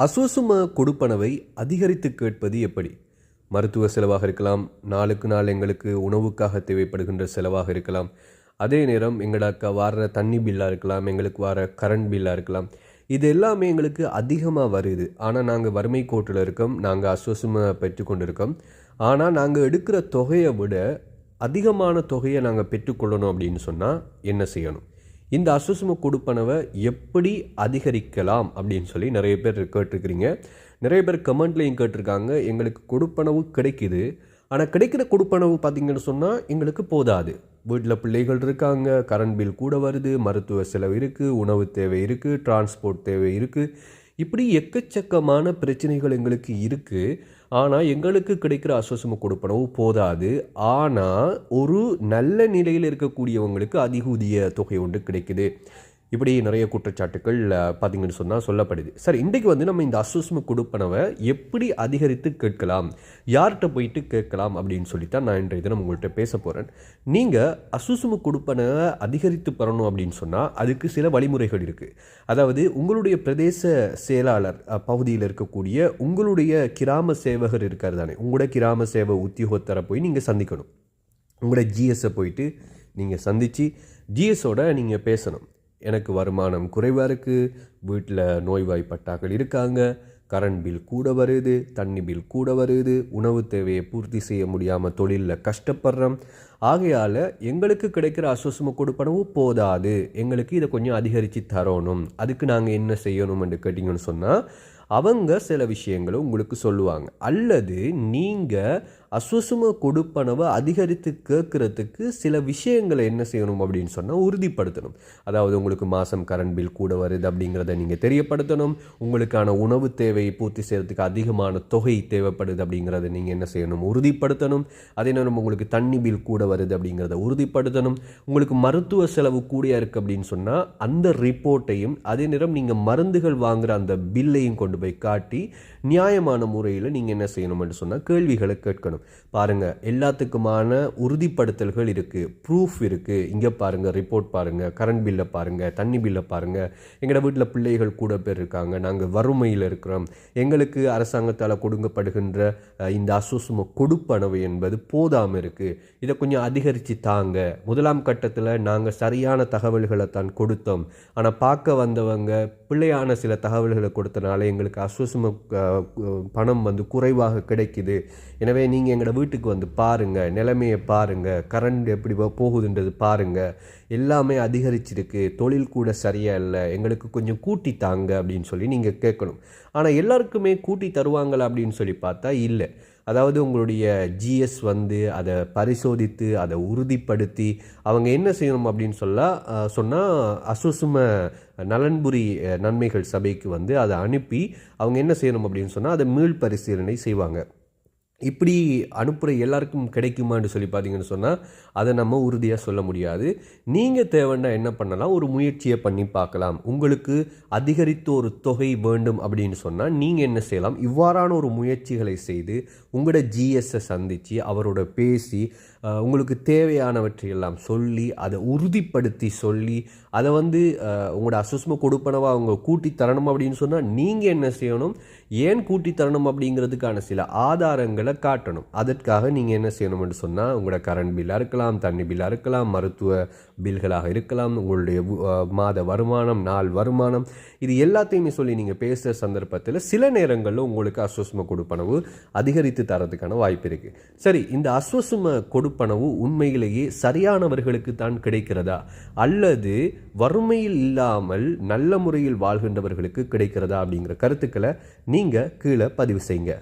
அசுவசும கொடுப்பனவை அதிகரித்து கேட்பது எப்படி? மருத்துவ செலவாக இருக்கலாம் நாளுக்கு நாள் எங்களுக்கு உணவுக்காக தேவைப்படுகின்ற செலவாக இருக்கலாம். அதே நேரம் எங்களுக்கு வர தண்ணி பில்லாக இருக்கலாம் எங்களுக்கு வர கரண்ட் பில்லாக இருக்கலாம். இது எல்லாமே எங்களுக்கு அதிகமாக வருது. ஆனால் நாங்கள் வறுமை கோட்டில் இருக்கோம் நாங்கள் அஸ்வசும பெற்றுக்கொண்டு இருக்கோம் ஆனால் நாங்கள் எடுக்கிற தொகையை விட அதிகமான தொகையை நாங்கள் பெற்றுக்கொள்ளணும் அப்படின்னு சொன்னால் என்ன செய்யணும்? இந்த அசுசும கொடுப்பனவை எப்படி அதிகரிக்கலாம் அப்படின்னு சொல்லி நிறைய பேர் கேட்டிருக்கிறீங்க. நிறைய பேர் கமெண்ட்லேயும் கேட்டிருக்காங்க. எங்களுக்கு கொடுப்பனவு கிடைக்குது. ஆனால் கிடைக்கிற கொடுப்பனவு பார்த்தீங்கன்னு சொன்னால் எங்களுக்கு போதாது. வீட்டில் பிள்ளைகள் இருக்காங்க. கரண்ட் பில் கூட வருது. மருத்துவ செலவு இருக்குது உணவு தேவை இருக்குது டிரான்ஸ்போர்ட் தேவை இருக்குது இப்படி எக்கச்சக்கமான பிரச்சனைகள் எங்களுக்கு இருக்குது ஆனால் எங்களுக்கு கிடைக்கிற அஸ்வசம கொடுப்பனவும் போதாது. ஆனால் ஒரு நல்ல நிலையில் இருக்கக்கூடியவங்களுக்கு அதிகூதிய தொகை ஒன்று கிடைக்குது. இப்படி நிறைய குற்றச்சாட்டுகள் பார்த்தீங்கன்னு சொன்னால் சொல்லப்படுது. சார் இன்றைக்கு வந்து நம்ம இந்த அஸ்வசம கொடுப்பனவை எப்படி அதிகரித்து கேட்கலாம்? யார்கிட்ட போயிட்டு கேட்கலாம் அப்படின்னு சொல்லித்தான் நான் இன்றைய தினம் உங்கள்கிட்ட பேச போகிறேன் நீங்கள் அசுசும கொடுப்பனவை அதிகரித்து பெறணும் அப்படின்னு சொன்னால் அதுக்கு சில வழிமுறைகள் இருக்குது அதாவது உங்களுடைய பிரதேச செயலாளர் பகுதியில் இருக்கக்கூடிய உங்களுடைய கிராம சேவகர் இருக்கார் தானே உங்களோட கிராம சேவை உத்தியோகத்தரை போய் நீங்கள் சந்திக்கணும். உங்களோட ஜிஎஸ்ஸை போயிட்டு நீங்கள் சந்தித்து ஜிஎஸோட நீங்கள் பேசணும். எனக்கு வருமானம் குறைவாக இருக்குது வீட்டில் நோய்வாய்ப்பட்டாக்கள் இருக்காங்க. கரண்ட் பில் கூட வருது தண்ணி பில் கூட வருது. உணவு தேவையை பூர்த்தி செய்ய முடியாமல் தொழிலில் கஷ்டப்படுறோம். ஆகையால் எங்களுக்கு கிடைக்கிற அசுவசம கொடுப்பனவும் போதாது. எங்களுக்கு இதை கொஞ்சம் அதிகரித்து தரணும். அதுக்கு நாங்கள் என்ன செய்யணும்னு கேட்டிங்கன்னு சொன்னால் அவங்க சில விஷயங்களை உங்களுக்கு சொல்லுவாங்க. அல்லது நீங்கள் அஸ்வசும கொடுப்பனவை அதிகரித்து கேட்கறதுக்கு சில விஷயங்களை என்ன செய்யணும் அப்படின்னு சொன்னால் உறுதிப்படுத்தணும். அதாவது உங்களுக்கு மாதம் கரண்ட் பில் கூட வருது அப்படிங்கிறத நீங்கள் தெரியப்படுத்தணும். உங்களுக்கான உணவு தேவையை பூர்த்தி செய்கிறதுக்கு அதிகமான தொகை தேவைப்படுது அப்படிங்கிறத நீங்கள் என்ன செய்யணும்? உறுதிப்படுத்தணும். அதே நேரம் உங்களுக்கு தண்ணி பில் கூட வருது அப்படிங்கிறத உறுதிப்படுத்தணும். உங்களுக்கு மருத்துவ செலவு கூடியா இருக்குது அப்படின்னு சொன்னால் அந்த ரிப்போர்ட்டையும் அதே நேரம் நீங்கள் மருந்துகள் வாங்குற அந்த பில்லையும் கொண்டு போய் காட்டி நியாயமான முறையில் நீங்கள் என்ன செய்யணும்னு சொன்னால் கேள்விகளை கேட்கணும். பாருங்கள் எல்லாத்துக்குமான உறுதிப்படுத்தல்கள் இருக்குது ப்ரூஃப் இருக்குது இங்கே பாருங்கள் ரிப்போர்ட் பாருங்கள் கரண்ட் பில்லை பாருங்கள் தண்ணி பில்லை பாருங்கள் எங்களோட வீட்டில் பிள்ளைகள் கூட பேர் இருக்காங்க. நாங்கள் வறுமையில் இருக்கிறோம். எங்களுக்கு அரசாங்கத்தால் கொடுக்கப்படுகின்ற இந்த அசுசும கொடுப்பனவு என்பது போதாமல் இருக்குது இதை கொஞ்சம் அதிகரித்து தாங்க. முதலாம் கட்டத்தில் நாங்கள் சரியான தகவல்களை தான் கொடுத்தோம். ஆனால் பார்க்க வந்தவங்க பிள்ளையான சில தகவல்களை கொடுத்தனால எங்களுக்கு அஸ்வசம பணம் வந்து குறைவாக கிடைக்குது. எனவே நீங்கள் எங்களோட வீட்டுக்கு வந்து பாருங்கள் நிலைமையை பாருங்கள் கரண்ட் எப்படி போகுதுன்றது பாருங்கள் எல்லாமே அதிகரிச்சிருக்கு. தொழில் கூட சரியாக இல்லை. எங்களுக்கு கொஞ்சம் கூட்டி தாங்க அப்படின்னு சொல்லி நீங்கள் கேட்கணும். ஆனால் எல்லாருக்குமே கூட்டி தருவாங்களா அப்படின்னு சொல்லி பார்த்தா இல்லை. அதாவது உங்களுடைய ஜிஎஸ் வந்து அதை பரிசோதித்து அதை உறுதிப்படுத்தி அவங்க என்ன செய்யணும் அப்படின்னு சொல்ல சொன்னால் அசுசும நலன்புரி நன்மைகள் சபைக்கு வந்து அதை அனுப்பி அவங்க என்ன செய்யணும் அப்படின்னு சொன்னால் அதை மீள் பரிசீலனை செய்வாங்க. இப்படி அனுப்புகிற எல்லாருக்கும் கிடைக்குமான்னு சொல்லி பார்த்தீங்கன்னு சொன்னால் அதை நம்ம உறுதியாக சொல்ல முடியாது. நீங்கள் தேவைன்னா என்ன பண்ணலாம்? ஒரு முயற்சியை பண்ணி பார்க்கலாம். உங்களுக்கு அதிகரித்த ஒரு தொகை வேண்டும் அப்படின்னு சொன்னால் நீங்கள் என்ன செய்யலாம்? இவ்வாறான ஒரு முயற்சிகளை செய்து உங்களோட ஜிஎஸ்ஸை சந்தித்து அவரோட பேசி உங்களுக்கு தேவையானவற்றையெல்லாம் சொல்லி அதை உறுதிப்படுத்தி சொல்லி அதை வந்து உங்களோட அசுஸ்ம கொடுப்பனவா அவங்க கூட்டி தரணும் அப்படின்னு சொன்னால் நீங்கள் என்ன செய்யணும்? ஏன் கூட்டி தரணும் அப்படிங்கிறதுக்கான சில ஆதாரங்களை காட்டணும். அதற்காக நீங்கள் என்ன செய்யணும்னு சொன்னால் உங்களோட கரண்ட் பில்லாக இருக்கலாம் தண்ணி பில்லாக இருக்கலாம் மருத்துவ பில்களாக இருக்கலாம் உங்களுடைய மாத வருமானம் நாள் வருமானம் இது எல்லாத்தையுமே சொல்லி நீங்கள் பேசுகிற சந்தர்ப்பத்தில் சில நேரங்களில் உங்களுக்கு அஸ்வசம கொடுப்பனவு அதிகரித்து தரதுக்கான வாய்ப்பு இருக்குது சரி இந்த அஸ்வசம கொடுப்பனவு உண்மையிலேயே சரியானவர்களுக்கு தான் கிடைக்கிறதா? அல்லது வறுமையில் இல்லாமல் நல்ல முறையில் வாழ்கின்றவர்களுக்கு கிடைக்கிறதா? அப்படிங்கிற கருத்துக்களை நீங்கள் கீழே பதிவு செய்யுங்க.